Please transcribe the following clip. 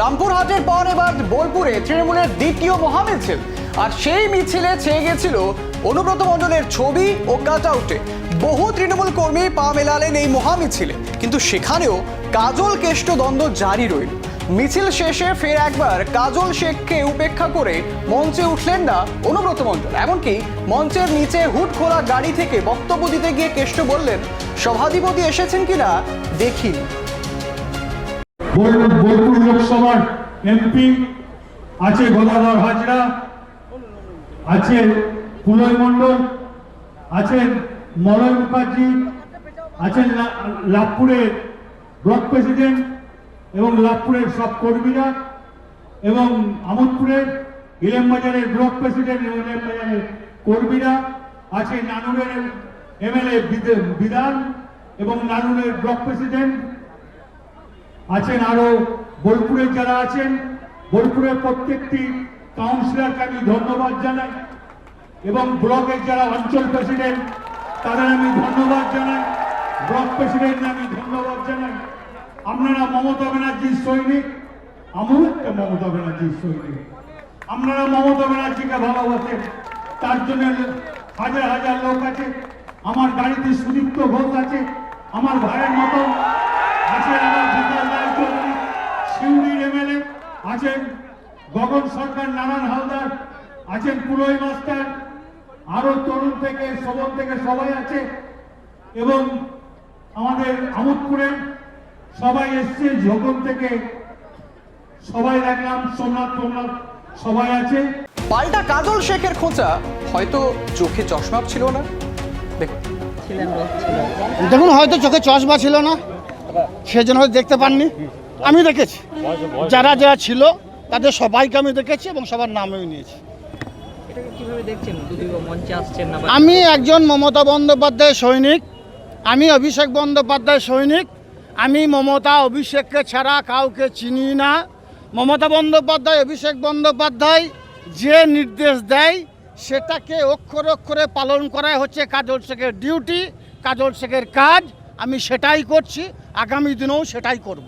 রামপুরহাটের পর এবার বোলপুরে তৃণমূলের দ্বিতীয় মহামিছিল। আর সেই মিছিলে ছেয়ে গেছিল অনুব্রত মণ্ডলের ছবি ও কাট আউটে। বহু তৃণমূল কর্মী পা মেলালেন এই মহামিছিলে। কিন্তু সেখানেও কাজল কেষ্ট দ্বন্দ্ব জারি রইল। মিছিল শেষে ফের একবার কাজল শেখকে উপেক্ষা করে মঞ্চে উঠলেন না অনুব্রত মণ্ডল। এমনকি মঞ্চের নিচে হুট খোলা গাড়ি থেকে বক্তব্য দিতে গিয়ে কেষ্ট বললেন, সভাধিপতি এসেছেন কিনা দেখিনি। বোলপুর লোকসভার এমপি আছে গদাধর হাজরা, আছে পুলয় মণ্ডল আছেন মলয় মুখার্জি আছেন লাভপুরের ব্লক প্রেসিডেন্ট এবং লাভপুরের সব কর্মীরা এবং আমোদপুরের ইলেমবাজারের ব্লক প্রেসিডেন্ট এবং ইলেমবাজারের কর্মীরা, আছে নানুরের এমএলএ বিধান এবং নানুরের ব্লক প্রেসিডেন্ট আছেন আরও বোলপুরের যারা আছেন, বোলপুরের প্রত্যেকটি কাউন্সিলরকে আমি ধন্যবাদ জানাই এবং ব্লকের যারা অঞ্চল প্রেসিডেন্ট তাদের আমি ধন্যবাদ জানাই। ব্লক প্রেসিডেন্ট আমি ধন্যবাদ জানাই। আপনারা মমতা ব্যানার্জির সৈনিক, আমিও একটা মমতা ব্যানার্জির সৈনিক। আপনারা মমতা ব্যানার্জিকে ভালোবাসেন, তার জন্য হাজার হাজার লোক আছে। আমার গাড়িতে সুদীপ্ত ঘোষ আছে, আমার ভাইয়ের মতো আছে, আমার আছেন গগন সরকার নারায়ণ হালদার আছেন পুরোই মাস্টার আরও তরুণ থেকে সবল থেকে সবাই আছে। এবং আমাদের আমোদপুরের সবাই এসছে ঝোকন থেকে সবাই দেখলাম সোমনাথ সোমনাথ সবাই আছে। পাল্টা কাজল শেখের খোঁচা হয়তো চোখে চশমা ছিল না? দেখুন। ছিলেন দেখুন হয়তো চোখে চশমা ছিল না সেজন্য হয়তো দেখতে পাননি। আমি দেখেছি। যারা যারা ছিল তাদের সবাইকে আমি দেখেছি এবং সবার নামও নিয়েছি। এটাকে কীভাবে দেখছেন? যদি মঞ্চে আসছেন না আমি একজন মমতা বন্দ্যোপাধ্যায় সৈনিক। আমি অভিষেক বন্দ্যোপাধ্যায় সৈনিক। আমি মমতা অভিষেককে ছাড়া কাউকে চিনি না। মমতা বন্দ্যোপাধ্যায় অভিষেক বন্দ্যোপাধ্যায় যে নির্দেশ দেয় সেটাকে অক্ষরে অক্ষরে পালন করাই হচ্ছে কাজল শেখের ডিউটি কাজল শেখের কাজ। আমি সেটাই করছি। আগামী দিনেও সেটাই করব।